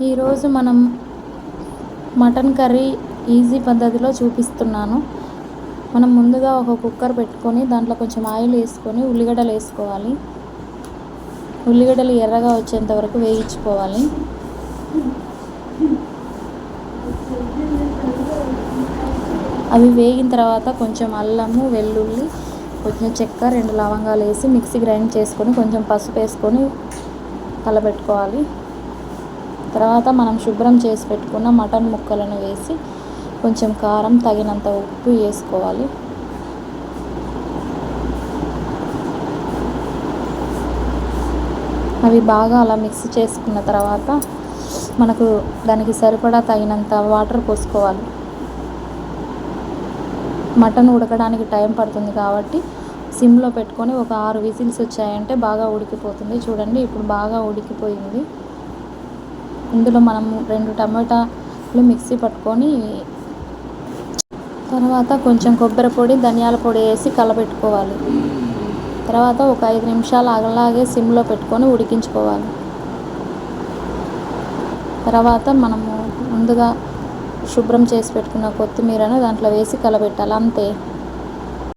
ఈరోజు మనం mutton curry easy పద్ధతిలో చూపిస్తున్నాను. మనం ముందుగా ఒక కుక్కర్ పెట్టుకొని దాంట్లో కొంచెం ఆయిల్ వేసుకొని ఉల్లిగడ్డలు వేసుకోవాలి. ఉల్లిగడ్డలు ఎర్రగా వచ్చేంత వరకు వేయించుకోవాలి. అవి వేగిన తర్వాత కొంచెం అల్లము వెల్లుల్లి కొంచెం చెక్క రెండు లవంగాలు వేసి మిక్సీ గ్రైండ్ చేసుకొని కొంచెం పసుపు వేసుకొని కలబెట్టుకోవాలి. తర్వాత మనం శుభ్రం చేసి పెట్టుకున్న మటన్ ముక్కలను వేసి కొంచెం కారం తగినంత ఉప్పు వేసుకోవాలి. అవి బాగా అలా మిక్స్ చేసుకున్న తర్వాత మనకు దానికి సరిపడా తగినంత వాటర్ పోసుకోవాలి. మటన్ ఉడకడానికి టైం పడుతుంది కాబట్టి సిమ్లో పెట్టుకొని ఒక ఆరు విజిల్స్ వచ్చాయంటే బాగా ఉడికిపోతుంది. చూడండి ఇప్పుడు బాగా ఉడికిపోయింది. ఇందులో మనం రెండు టమాటాలు మిక్సీ పట్టుకొని తర్వాత కొంచెం కొబ్బరి పొడి ధనియాల పొడి వేసి కలపెట్టుకోవాలి తర్వాత ఒక ఐదు నిమిషాలు అలాగే సిమ్లో పెట్టుకొని ఉడికించుకోవాలి. తర్వాత మనము ముందుగా శుభ్రం చేసి పెట్టుకున్న కొత్తిమీరను దాంట్లో వేసి కలబెట్టాలి అంతే.